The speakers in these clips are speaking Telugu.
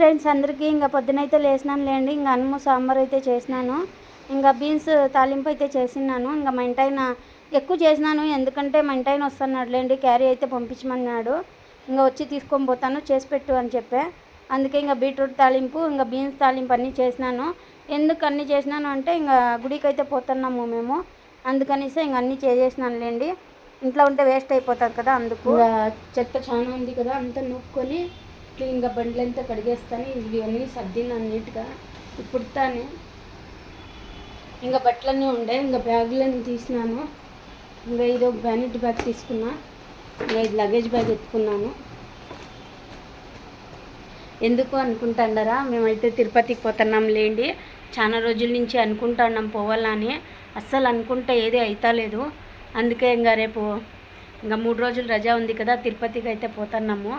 ఫ్రెండ్స్ అందరికీ ఇంకా పొద్దునైతే లేసినాను లేండి ఇంకా అన్నము సాంబార్ అయితే చేసినాను. ఇంకా బీన్స్ తాలింపు అయితే చేసినాను ఇంకా మా ఇంటాయన ఎక్కువ చేసినాను ఎందుకంటే మా ఇంటాయన వస్తున్నాడు లేండి క్యారీ అయితే పంపించమన్నాడు. ఇంకా వచ్చి తీసుకొని పోతాను చేసి పెట్టు అని చెప్పే. అందుకే ఇంకా బీట్రూట్ తాలింపు ఇంకా బీన్స్ తాలింపు అన్నీ చేసినాను. ఎందుకు అన్నీ చేసినాను అంటే ఇంకా గుడికి అయితే పోతున్నాము మేము. అందుకనేసి ఇంక అన్నీ చేసేసినాను లేండి. ఇంట్లో ఉంటే వేస్ట్ అయిపోతుంది కదా అందుకు. చెత్త చాలా ఉంది కదా అంతా నూక్కొని క్లీన్గా బండ్లంతా కడిగేస్తాను ఇవన్నీ సర్దినాను నీట్గా ఇప్పుడు తానే ఇంకా బట్టలన్నీ ఉండే ఇంకా బ్యాగులన్నీ తీసినాను. ఇంకా ఇది ఒక బ్యానెట్ బ్యాగ్ తీసుకున్నా. ఇంకా ఇది లగేజ్ బ్యాగ్ ఎత్తుకున్నాను. ఎందుకు అనుకుంటాండరా? మేమైతే తిరుపతికి పోతున్నాం లేండి. చాలా రోజుల నుంచి అనుకుంటున్నాం పోవాలని. అస్సలు అనుకుంటే ఏది అవుతలేదు అందుకే ఇంకా రేపు ఇంకా మూడు రోజులు రజా ఉంది కదా తిరుపతికి అయితే పోతున్నాము.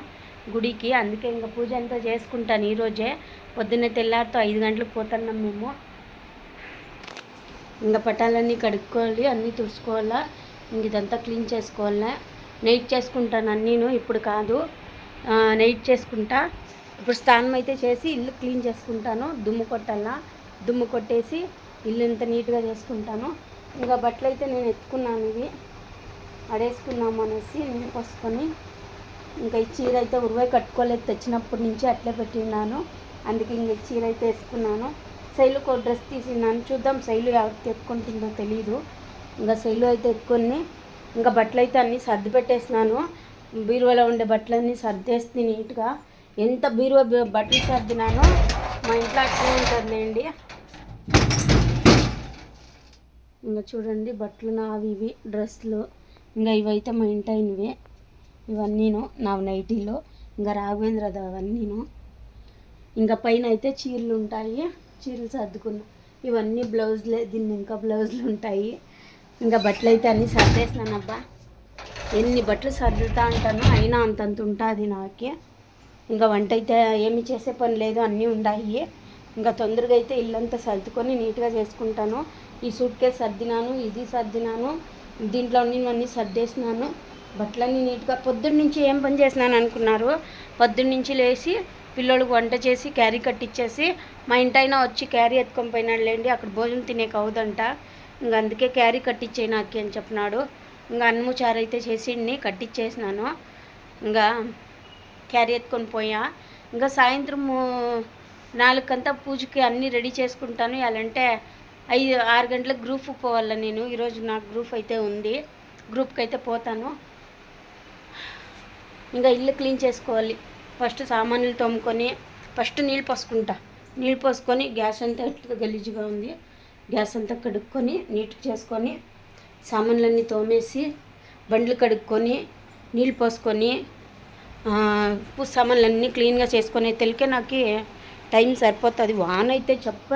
గుడికి. అందుకే ఇంకా పూజ అంతా చేసుకుంటాను ఈరోజే పొద్దున్నే తెల్లారితో ఐదు గంటలకు పోతున్నాం మేము. ఇంకా పటాలన్నీ కడుక్కోవాలి అన్నీ తుడుచుకోవాలా. ఇంక ఇదంతా క్లీన్ చేసుకోవాలా. నైట్ చేసుకుంటాను అన్నీను ఇప్పుడు కాదు. నైట్ చేసుకుంటా. ఇప్పుడు స్నానం అయితే చేసి ఇల్లు క్లీన్ చేసుకుంటాను దుమ్ము కొట్టాలా. దుమ్ము కొట్టేసి ఇల్లు ఇంత నీట్గా చేసుకుంటాను. ఇంకా బట్టలు అయితే నేను ఎత్తుకున్నాను ఇవి. అడేసుకున్నాము అనేసి నీళ్ళు పోసుకొని ఇంకా ఈ చీర అయితే ఉరువై కట్టుకోలేదు. తెచ్చినప్పటి నుంచి అట్లే పెట్టినాను అందుకే ఇంక చీర అయితే వేసుకున్నాను. శైలుకు ఒక డ్రెస్ తీసినాను చూద్దాం శైలు ఎవరికి ఎత్తుకుంటుందో తెలియదు ఇంకా శైలు అయితే ఎత్తుకొని ఇంకా బట్టలు అయితే అన్నీ సర్ది పెట్టేసినాను. బీరువాలో ఉండే బట్టలన్నీ సర్దేస్తే నీట్గా ఎంత బీరువా బట్టలు సర్దినానో మా ఇంట్లో అట్లే ఉంటుందండి. ఇంకా చూడండి బట్టలు నావి ఇవి డ్రెస్సులు. ఇంకా ఇవైతే మా ఇంటైనవి ఇవన్నీను నా నైటీలో. ఇంకా రాఘవేంద్రది అవన్నీను. ఇంకా పైన అయితే చీరలు ఉంటాయి. చీరలు సర్దుకున్నా ఇవన్నీ బ్లౌజ్లే దీన్ని ఇంకా బ్లౌజులు ఉంటాయి. ఇంకా బట్టలు అయితే అన్నీ సర్దేసినానబ్బా. ఎన్ని బట్టలు సర్దుతా ఉంటాను అయినా అంతంత ఉంటుంది నాకే. ఇంకా వంట అయితే ఏమి చేసే పని లేదు అన్నీ ఉన్నాయి ఇంకా తొందరగా అయితే ఇల్లంతా సర్దుకొని నీట్గా చేసుకుంటాను. ఈ సూట్ కేసు సర్దినాను ఇది సర్దినాను దీంట్లో ఉన్నవన్నీ సర్దేసినాను. బట్టలన్నీ నీట్గా పొద్దున్న నుంచి ఏం పని చేసినాను అనుకున్నారు. పొద్దున్న నుంచి లేచి పిల్లోళ్ళకి వంట చేసి క్యారీ కట్టించేసి మా ఇంటైనా వచ్చి క్యారీ ఎత్తుకొని పోయినాడు లేండి అక్కడ భోజనం తినేకి అవుదంట ఇంకా అందుకే క్యారీ కట్టించే నాకు అని చెప్పినాడు. ఇంకా అన్నము చారు అయితే చేసిండి కట్టించేసినాను ఇంకా క్యారీ ఎత్తుకొని పోయా. ఇంకా సాయంత్రం నాలుగంతా పూజకి అన్నీ రెడీ చేసుకుంటాను. ఎలాంటే ఐదు ఆరు గంటలకు గ్రూప్ పోవాలా నేను. ఈరోజు నాకు గ్రూప్ అయితే ఉంది. గ్రూప్కి అయితే పోతాను. ఇంకా ఇల్లు క్లీన్ చేసుకోవాలి. ఫస్ట్ సామాన్లు తోముకొని ఫస్ట్ నీళ్ళు పోసుకుంటా. నీళ్ళు పోసుకొని గ్యాస్ అంతా ఎట్లా గలీజుగా ఉంది. గ్యాస్ అంతా కడుక్కొని నీట్గా చేసుకొని సామాన్లన్నీ తోమేసి బండ్లు కడుక్కొని నీళ్ళు పోసుకొని ఆ, సామాన్లన్నీ క్లీన్గా చేసుకొని తెలికే నాకు టైం సరిపోతుంది. వాన అయితే చెప్ప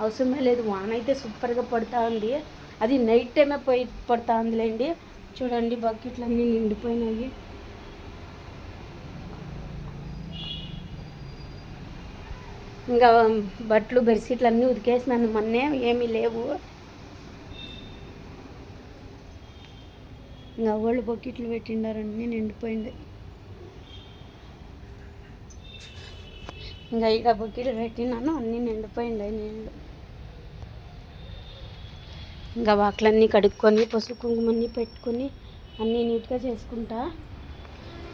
అవసరమే లేదు. వాన అయితే సూపర్గా పడుతూ ఉంది. అది నైట్ టైమే పోయి పడుతూ ఉందిలేండి. చూడండి బకెట్లన్నీ నిండిపోయినాయి. ఇంకా బట్టలు బెడ్షీట్లు అన్నీ ఉతికేసినాను. మొన్నే ఏమీ లేవు. ఇంకా వాళ్ళు పెట్టిండారు పెట్టిండారన్నీ నిండిపోయింది. ఇంకా ఇక బొక్కిట్లు పెట్టినాను అన్నీ నిండిపోయిండే నీళ్ళు ఇంకా వాకిలన్నీ కడుక్కొని పసుపు కుంకుమన్నీ పెట్టుకొని అన్నీ నీట్గా చేసుకుంటా.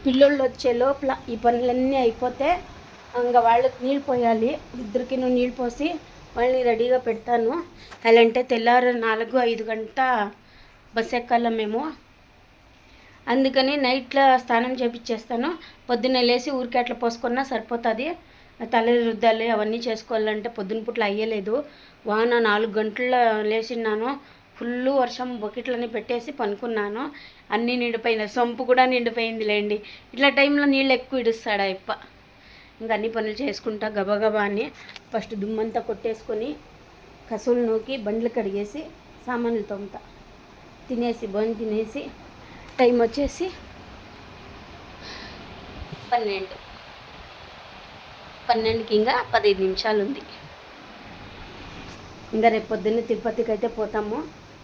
పిల్లోళ్ళు వచ్చే లోపల ఈ పనులన్నీ అయిపోతే ఇంకా వాళ్ళకి నీళ్ళు పోయాలి. ఇద్దరికి నువ్వు నీళ్ళు పోసి వాళ్ళని రెడీగా పెడతాను. అలాంటే తెల్లారు నాలుగు ఐదు గంట బస్ ఎక్కాల మేము. అందుకని నైట్లో స్నానం చేపించేస్తాను పొద్దున్నే లేచి ఊరికే అట్లా పోసుకున్నా సరిపోతుంది. తల రుద్దాలి అవన్నీ చేసుకోవాలంటే పొద్దున పూట్ల అయ్యలేదు. వాన నాలుగు గంటల లేచిన్నాను. ఫుల్ వర్షం బకెట్లని పెట్టేసి పనుకున్నాను. అన్నీ నిండిపోయింది సొంపు కూడా నిండిపోయింది లేండి ఇట్లా టైంలో నీళ్ళు ఎక్కువ ఇడుస్తాడు ఆ ఇప్ప. ఇంకా అన్ని పనులు చేసుకుంటా గబగబా అని ఫస్ట్ దుమ్మంతా కొట్టేసుకొని కసులు నూకి బండ్లు కడిగేసి సామాన్లు తోముతా. తినేసి బోన్ తినేసి టైం వచ్చేసి పన్నెండు. పన్నెండుకి ఇంకా పదిహేను నిమిషాలు ఉంది. ఇంకా రేపు పొద్దున్న తిరుపతికి అయితే పోతాము.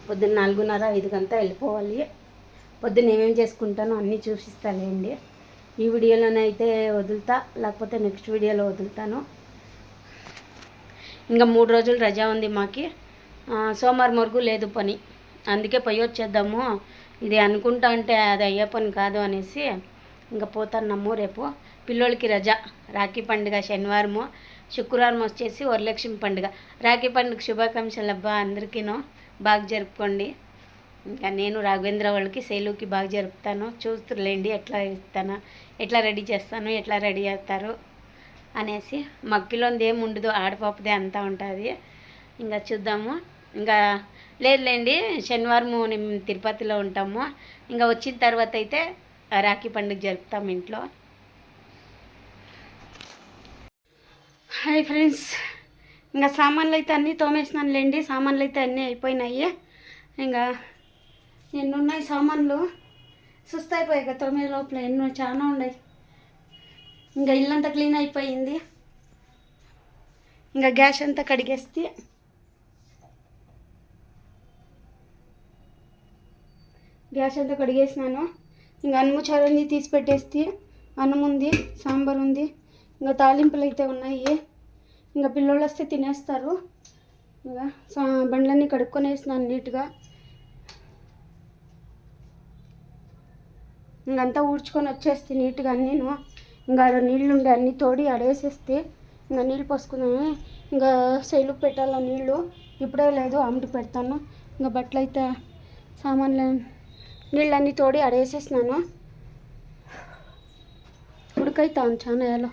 పొద్దున్న నాలుగున్నర ఐదు వెళ్ళిపోవాలి. పొద్దున్న ఏమేమి చేసుకుంటానో అన్నీ చూపిస్తానండి ఈ వీడియోలోనైతే వదులుతా లేకపోతే నెక్స్ట్ వీడియోలో వదులుతాను. ఇంకా మూడు రోజులు రజా ఉంది మాకి. సోమవారం వరకు లేదు పని. అందుకే పై వచ్చేద్దాము. ఇది అనుకుంటా అంటే అది అయ్యే పని కాదు అనేసి ఇంకా పోతున్నాము రేపు. పిల్లోళ్ళకి రజా రాఖీ పండుగ శనివారము శుక్రవారం వచ్చేసి వరలక్ష్మి పండుగ. రాఖీ పండుగ శుభాకాంక్షలు అబ్బా అందరికీనో. బాగా జరుపుకోండి. ఇంకా నేను రాఘవేంద్ర వాళ్ళకి సేలుకి బాగా జరుపుతాను. చూస్తులేండి ఎట్లా ఇస్తాను ఎట్లా రెడీ చేస్తాను ఎట్లా రెడీ చేస్తారు అనేసి మక్కిలోంది ఏమి ఉండదు ఆడపాపదే అంతా ఉంటుంది. ఇంకా చూద్దాము. ఇంకా లేదులేండి శనివారం మేము తిరుపతిలో ఉంటాము. ఇంకా వచ్చిన తర్వాత అయితే రాఖీ పండుగ జరుపుతాం ఇంట్లో. Hi friends. ఇంకా సామాన్లు అయితే అన్నీ తోమేసినానులేండి సామాన్లు అయితే అన్నీ అయిపోయినాయి. ఇంకా ఎన్ని ఉన్నాయి సామాన్లు? సుస్తాయిపోయాయి కదా తొమ్మిది లోపల ఎన్నో చాలా ఉన్నాయి. ఇంకా ఇల్లంతా క్లీన్ అయిపోయింది. ఇంకా గ్యాస్ అంతా కడిగేస్తే. గ్యాస్ అంతా కడిగేసినాను. ఇంకా అన్నము చాలని తీసి పెట్టేస్తే అన్నం ఉంది సాంబార్ ఉంది ఇంకా తాలింపులు అయితే ఉన్నాయి. ఇంకా పిల్లోళ్ళు వస్తే తినేస్తారు. ఇంకా బండ్లన్నీ కడుక్కొని వేసినాను నీట్గా. ఇంకంతా ఊడ్చుకొని వచ్చేస్తే నీట్గా నేను ఇంకా ఆడ నీళ్ళు ఉండే అన్నీ తోడి ఆడేసేస్తే ఇంకా నీళ్ళు పోసుకున్నాను ఇంకా సైలుకు పెట్టాల నీళ్ళు? ఇప్పుడే లేదు ఆమెకి పెడతాను. ఇంకా బట్టలు అయితే సామాన్లు నీళ్ళన్నీ తోడి అడేసేసినాను ఉడకైతాను చాలా ఎలా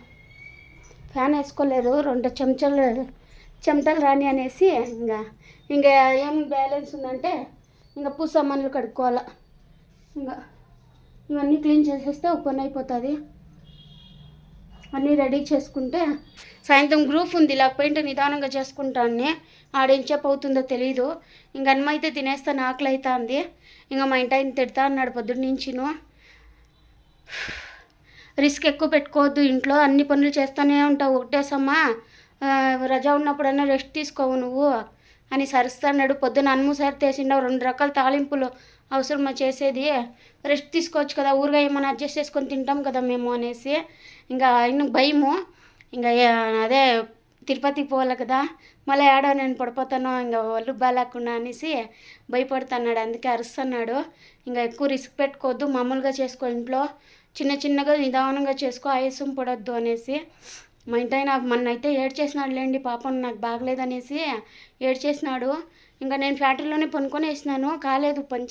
ఫ్యాన్ వేసుకోలేదు రెండు చెంచాలు చెమటలు రాని అనేసి ఇంకా ఇంకా ఏం బ్యాలెన్స్ ఉందంటే ఇంకా పూసామాన్లు కడుక్కోవాలా. ఇంకా ఇవన్నీ క్లీన్ చేసేస్తే ఒక పని అయిపోతుంది. అన్నీ రెడీ చేసుకుంటే సాయంత్రం గ్రూప్ ఉంది లేకపోయింటే నిదానంగా చేసుకుంటానే ఆడేం చెప్పవుతుందో తెలీదు. ఇంక అన్నం అయితే తినేస్తాను ఆకలి అవుతుంది ఇంకా మా ఇంటి ఆయన తిడతా అన్నాడు పొద్దున్న నుంచిను. రిస్క్ ఎక్కువ పెట్టుకోవద్దు ఇంట్లో అన్ని పనులు చేస్తూనే ఉంటావు. ఒకటేసమ్మా రజా ఉన్నప్పుడన్నా రెస్ట్ తీసుకోవు నువ్వు అని సరుస్తున్నాడు. పొద్దున అన్ము సార్ తీసిండవు రెండు రకాల తాలింపులు. అవసరమా చేసేది? రెస్ట్ తీసుకోవచ్చు కదా ఊరుగా ఏమైనా అడ్జస్ట్ చేసుకొని తింటాం కదా మేము అనేసి. ఇంకా ఆయన భయము. ఇంకా అదే తిరుపతికి పోవాలి కదా మళ్ళీ ఏడో నేను పడిపోతాను ఇంకా ఒళ్ళు బాగాలేకుండా అనేసి భయపడుతున్నాడు. అందుకే అరుస్తున్నాడు. ఇంకా ఎక్కువ రిస్క్ పెట్టుకోవద్దు మామూలుగా చేసుకో ఇంట్లో. చిన్న చిన్నగా నిదానంగా చేసుకో ఆయాసం పడొద్దు అనేసి. మా ఇంటైనా మొన్న అయితే ఏడ్ చేసినాడు లేండి పాపం నాకు బాగలేదనేసి ఏడ్ చేసినాడు ఇంకా నేను ఫ్యాక్టరీలోనే పనుకొని వేసినాను కాలేదు పని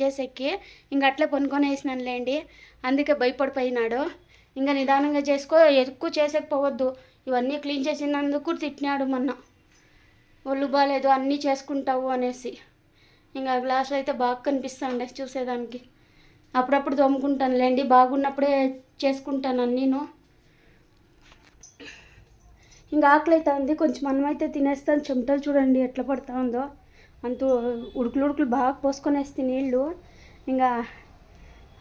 ఇంకా అట్లే పనుకొని వేసినాను లేండి అందుకే భయపడిపోయినాడు. ఇంకా నిదానంగా చేసుకో ఎక్కువ చేసేకపోవద్దు ఇవన్నీ క్లీన్ చేసినందుకు తిట్టినాడు మొన్న. ఒళ్ళు బాగాలేదు అన్నీ చేసుకుంటావు అనేసి. ఇంకా గ్లాసులు అయితే బాగా కనిపిస్తాండే చూసేదానికి. అప్పుడప్పుడు తోముకుంటాను లేండి బాగున్నప్పుడే చేసుకుంటాను నేను ఇంకా ఆకలి అవుతుంది కొంచెం అన్నం అయితే తినేస్తాను. చెమటలు చూడండి ఎట్లా పడతా ఉందో అంత ఉడుకులు ఉడుకులు బాగా పోసుకొనేస్తే నీళ్ళు. ఇంకా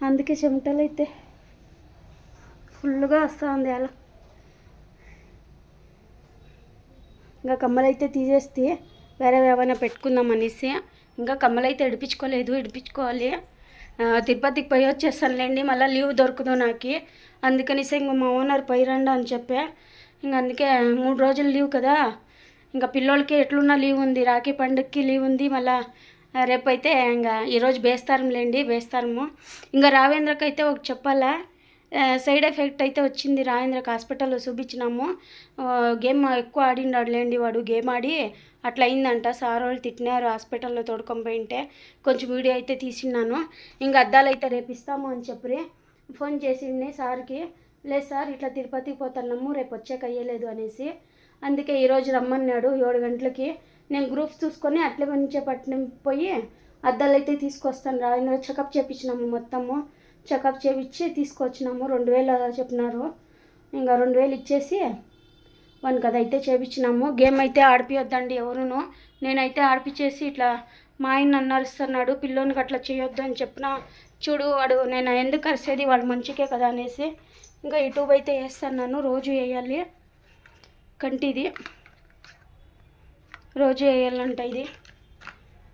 అందుకే చెమటలు అయితే ఫుల్గా వస్తూ ఉంది అలా. ఇంకా కమ్మలు అయితే తీసేస్తే. వేరే ఏమైనా పెట్టుకుందాం అనేసి. ఇంకా కమ్మలు అయితే ఇడిపించుకోలేదు ఇడిపించుకోవాలి తిరుపతికి పోయి వచ్చేస్తానులేండి. మళ్ళీ లీవ్ దొరకదు నాకు. అందుకనేసి ఇంక మా ఓనర్ పై రండి అని చెప్పా. ఇంక అందుకే మూడు రోజులు లీవ్ కదా. ఇంకా పిల్లోళ్ళకి ఎట్లున్నా లీవ్ ఉంది రాఖీ పండుగకి లీవ్ ఉంది మళ్ళా రేపైతే ఇంకా ఈరోజు బేస్తారంలేండి బేస్తారము. ఇంకా రావేంద్రకి అయితే ఒక చెప్పాలా సైడ్ ఎఫెక్ట్ అయితే వచ్చింది రావేంద్రకి హాస్పిటల్లో చూపించినాము. గేమ్ ఎక్కువ ఆడిండాడు లేండి వాడు గేమ్ ఆడి అట్లా అయిందంట. సార్ వాళ్ళు తిట్టినారు హాస్పిటల్లో తోడుకొని పోయింటే. కొంచెం వీడియో అయితే తీసిన్నాను. ఇంకా అద్దాలు అయితే రేపు ఇస్తాము అని చెప్పి ఫోన్ చేసిండే సార్కి. లేదు సార్ ఇట్లా తిరుపతికి పోతున్నాము రేపు వచ్చాక అయ్యలేదు అనేసి. అందుకే ఈరోజు రమ్మన్నాడు ఏడు గంటలకి. నేను గ్రూప్స్ చూసుకొని అట్లే మంచిగా పట్నం పోయి అద్దాలు అయితే తీసుకొస్తాను రాజేంద్ర చెకప్ చేపించినాము మొత్తము. చెకప్ చేపించి తీసుకొచ్చినాము. రెండు వేలు చెప్పినారు. ఇంకా రెండు వేలు ఇచ్చేసి వానికి అదైతే చేపించినాము. గేమ్ అయితే ఆడిపియొద్దండి ఎవరును. నేనైతే ఆడిపించేసి ఇట్లా మా ఆయన నన్ను పిల్లోనికి అట్లా చేయొద్దు అని చెప్పిన చూడు వాడు నేను ఎందుకు అరిసేది? వాడు మంచికే కదా అనేసి. ఇంకా యూట్యూబ్ అయితే వేస్తాను రోజు వేయాలి. కంటిది. రోజు వేయాలంట ఇది.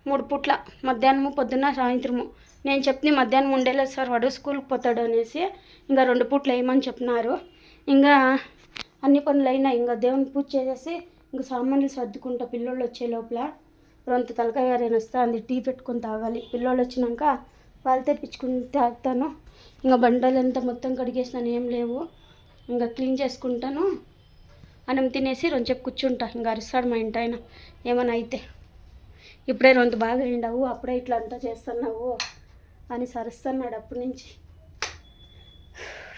మూడు పుట్ల మధ్యాహ్నము పొద్దున్న సాయంత్రము. నేను చెప్తే మధ్యాహ్నం ఉండేలేదు సార్ వాడు స్కూల్కి పోతాడు అనేసి ఇంకా రెండు పూట్లు వేయమని చెప్పినారు. ఇంకా అన్ని పనులు అయినా ఇంకా దేవుని పూజ చేసేసి ఇంకా సామాన్లు సర్దుకుంటా పిల్లోళ్ళు వచ్చే లోపల. రొంత తలకాయ గారైనా వస్తా అంది టీ పెట్టుకొని తాగాలి. పిల్లోళ్ళు వచ్చినాక వాళ్ళు తెప్పించుకుని తాగుతాను. ఇంకా బండలంతా మొత్తం కడిగేసినాను ఏం లేవు. ఇంకా క్లీన్ చేసుకుంటాను. అన్నం తినేసి రొంచేపు కూర్చుంటా. ఇంకా అరుస్తాడు మా ఇంటి ఆయన. ఏమైనా అయితే. ఇప్పుడే రొంత బాగా అయిండావు అప్పుడే ఇట్లా అంతా చేస్తున్నావు అని సరుస్తున్నాడు అప్పటి నుంచి.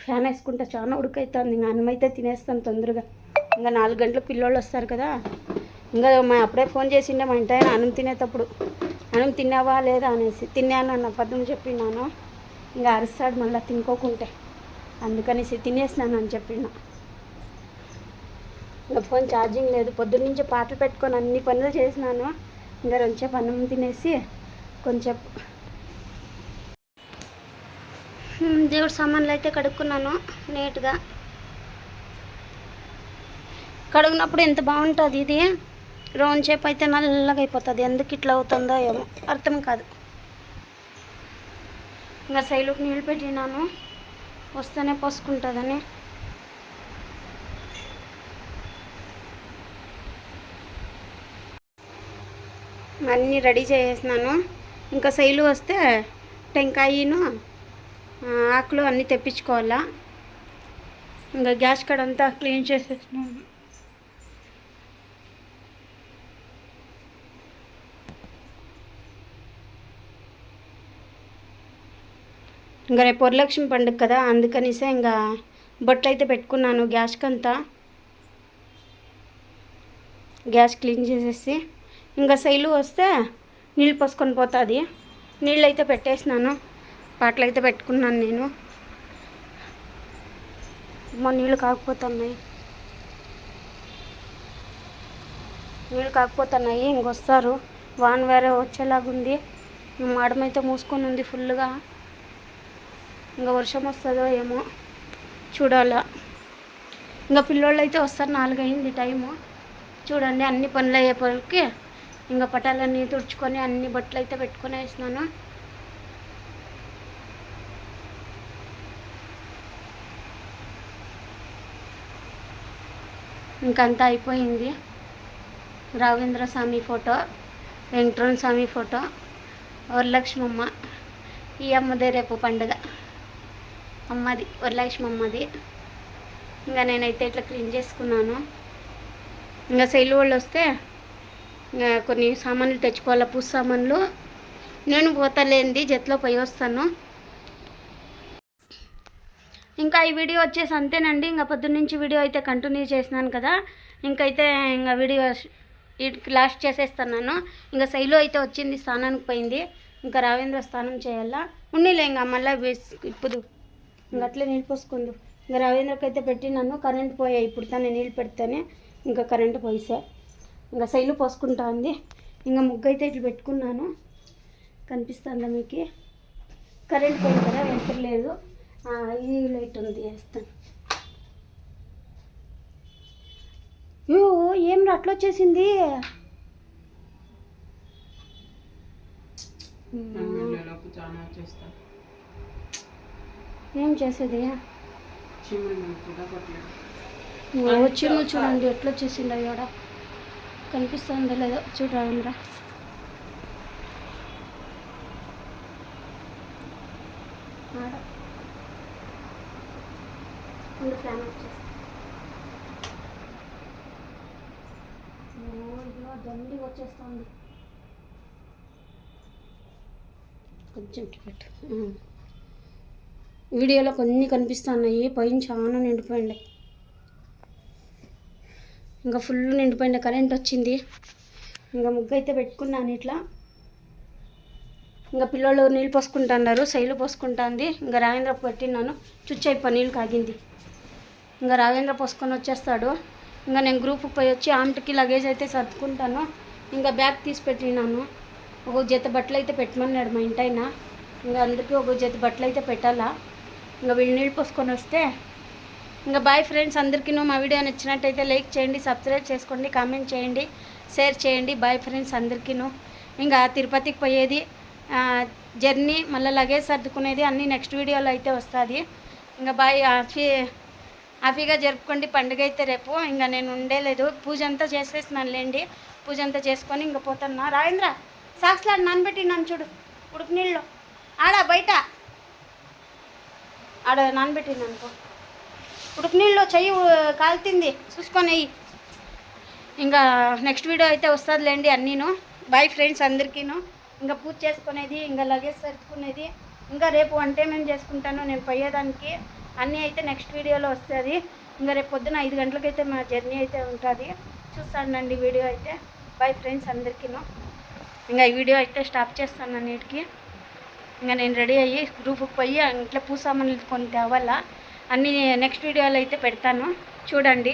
ఫ్యాన్ వేసుకుంటా. చాలా ఉడకైతుంది. ఇంకా అన్నం అయితే తినేస్తాను తొందరగా. ఇంకా నాలుగు గంటలకు పిల్లోళ్ళు వస్తారు కదా. ఇంకా మా అప్పుడే ఫోన్ చేసిండే మా ఇంటి ఆయన అన్నం తినేటప్పుడు. అన్నం తిన్నావా లేదా అనేసి. తిన్నాను అన్న అబద్ధం చెప్పినాను ఇంకా అరుస్తాడు మళ్ళీ తినుకోకుంటే. అందుకనేసి తినేసినాను అని చెప్పిన ఇంకా ఫోన్ ఛార్జింగ్ లేదు. పొద్దున్నుంచి పాటలు పెట్టుకొని అన్ని పనులు చేసినాను. ఇంకా కొంచెం అన్నం తినేసి కొంచెం దేవుడు సామాన్లు అయితే కడుక్కున్నాను నీట్గా. కడుగునప్పుడు ఎంత బాగుంటుంది ఇది? రౌండ్ షేప్ అయితే నల్లగా అయిపోతుంది. ఎందుకు ఇట్లా అవుతుందో ఏమో. అర్థం కాదు. ఇంకా సైలుకి నీళ్ళు పెట్టినాను. వస్తేనే పోసుకుంటుందని. అన్నీ రెడీ చేసేసినాను. ఇంకా సైలు వస్తే టెంకాయను ఆకులు అన్నీ తెప్పించుకోవాలా. ఇంకా గ్యాస్ కడ అంతా క్లీన్ చేసేసినాను. ఇంకా రేపు వరలక్ష్మి పండుగ కదా అందుకనిసే ఇంకా బొట్లు అయితే పెట్టుకున్నాను గ్యాస్కంతా గ్యాస్ క్లీన్ చేసేసి ఇంకా శైలు వస్తే నీళ్ళు పోసుకొని పోతుంది. నీళ్ళు అయితే పెట్టేసినాను పాటలు అయితే పెట్టుకున్నాను నేను. మా నీళ్ళు కాకపోతున్నాయి. నీళ్ళు కాకపోతున్నాయి ఇంకొస్తారు వాన్ వేరే వచ్చేలాగుంది. మాడమైతే మూసుకొని ఉంది ఫుల్గా ఇంకా వర్షం వస్తుందో ఏమో చూడాలా. ఇంకా పిల్లోళ్ళు అయితే వస్తారు నాలుగైంది టైము. చూడండి అన్ని పనులు అయ్యేపటికి ఇంకా పటాలన్నీ తుడుచుకొని అన్ని బట్టలు అయితే పెట్టుకొని వేసినాను ఇంకంతా అయిపోయింది. రాఘవేంద్ర స్వామి ఫోటో వెంకటరమణ స్వామి ఫోటో వరలక్ష్మమ్మ ఈ అమ్మదే రేపు పండుగ. అమ్మది వరలక్ష్మి అమ్మది. ఇంకా నేనైతే ఇట్లా క్లీన్ చేసుకున్నాను. ఇంకా శైలు వాళ్ళు వస్తే ఇంకా కొన్ని సామాన్లు తెచ్చుకోవాలా పూస సామాన్లు. నేను పోతలేంది జట్లో పోయి వస్తాను. ఇంకా ఈ వీడియో వచ్చేసి అంతేనండి. ఇంకా పొద్దున్నుంచి వీడియో అయితే కంటిన్యూ చేసినాను కదా. ఇంకైతే ఇంకా వీడియో లాస్ట్ చేసేస్తున్నాను. ఇంకా శైలు అయితే వచ్చింది స్నానానికి పోయింది. ఇంకా రావేంద్ర స్నానం చేయాలా. ఉన్నిలే ఇంకా మళ్ళీ ఇప్పుడు ఇంకా అట్లే నీళ్ళు పోసుకుందు. ఇంకా రవీంద్రకి అయితే పెట్టినాను కరెంట్ పోయాయి ఇప్పుడు తను నీళ్ళు పెడితేనే ఇంకా కరెంట్ పోయిసా. ఇంకా శైలు పోసుకుంటా ఉంది ఇంకా ముగ్గు అయితే ఇట్లా పెట్టుకున్నాను. కనిపిస్తుందా మీకు? కరెంట్ పోయింది కదా వెంటర్ లేదు. ఆ, ఈ లైట్ ఉంది వేస్తాను యో ఏం రా అట్లా వచ్చేసింది? వచ్చేస్తా ఏం చేసేది చీమలు చూడండి ఎట్లా వచ్చేసిండు అయ్యాడ కనిపిస్తుందో లేదో చూడు రావేంద్ర ఆడ. ఉండు, ఫ్యాన్ ఆఫ్ చేస్తా. ఓ, ఇదిగో దండి వచ్చేస్తుంది కొంచెం పెట్టు. వీడియోలో కొన్ని కనిపిస్తున్నాయి. పైన చాలా నిండిపోయింది ఇంకా ఫుల్ నిండిపోయింది కరెంట్ వచ్చింది. ఇంకా ముగ్గు అయితే పెట్టుకున్నాను ఇట్లా. ఇంకా పిల్లలు నీళ్ళు పోసుకుంటున్నారు. శైలు పోసుకుంటుంది. ఇంకా రావేంద్ర పెట్టినాను చుచ్చైపో నీళ్ళు కాగింది. ఇంకా రావేంద్ర పోసుకొని వచ్చేస్తాడు. ఇంకా నేను గ్రూప్కి పోయి వచ్చి ఆమెకి లగేజ్ అయితే సర్దుకుంటాను. ఇంకా బ్యాగ్ తీసి పెట్టినాను. ఒక జత బట్టలు అయితే పెట్టమన్నాడు మా ఇంటైనా. ఇంకా అందరికీ ఒక జత బట్టలు అయితే పెట్టాలా. ఇంకా వీళ్ళు నీళ్ళు పోసుకొని వస్తే ఇంకా బాయ్ ఫ్రెండ్స్ అందరికీ మా వీడియో నచ్చినట్టయితే లైక్ చేయండి సబ్స్క్రైబ్ చేసుకోండి కామెంట్ చేయండి షేర్ చేయండి బాయ్ ఫ్రెండ్స్ అందరికీ ఇంకా తిరుపతికి పోయేది జర్నీ మళ్ళీ లగేజ్ సర్దుకునేది అన్నీ నెక్స్ట్ వీడియోలో అయితే వస్తుంది. ఇంకా బాయ్ హ్యాపీ హ్యాపీగా జరుపుకోండి పండుగ అయితే రేపు. ఇంకా నేను ఉండేలేదు. పూజ అంతా చేసేసినాను లేండి. పూజ అంతా చేసుకొని ఇంకా పోతున్నా. రాజేంద్ర సాక్స్లాడు నానబెట్టి నన్ను చూడు ఉడుకు నీళ్ళు ఆడా బయట. ఆడ నానబెట్టింది అనుకో. ఉడుకు నీళ్ళు చెయ్యి కాలుతుంది. చూసుకొని ఇంకా నెక్స్ట్ వీడియో అయితే వస్తుందిలేండి అన్నీను. బాయ్ ఫ్రెండ్స్ అందరికీను. ఇంకా పూజ చేసుకునేది ఇంకా లగేజ్ సర్దుకునేది. ఇంకా రేపు వంట మేము చేసుకుంటాను నేను పోయేదానికి. అన్నీ అయితే నెక్స్ట్ వీడియోలో వస్తుంది. ఇంకా రేపు పొద్దున ఐదు గంటలకైతే మా జర్నీ అయితే ఉంటుంది. చూస్తానండి వీడియో అయితే. బాయ్ ఫ్రెండ్స్ అందరికీను. ఇంకా ఈ వీడియో అయితే స్టాప్ చేస్తాను అన్నిటికీ. ఇంకా నేను రెడీ అయ్యి గ్రూప్కి పోయి ఇంట్లో పూసామని కొని తేవాలా అన్నీ నెక్స్ట్ వీడియోలో అయితే పెడతాను. చూడండి.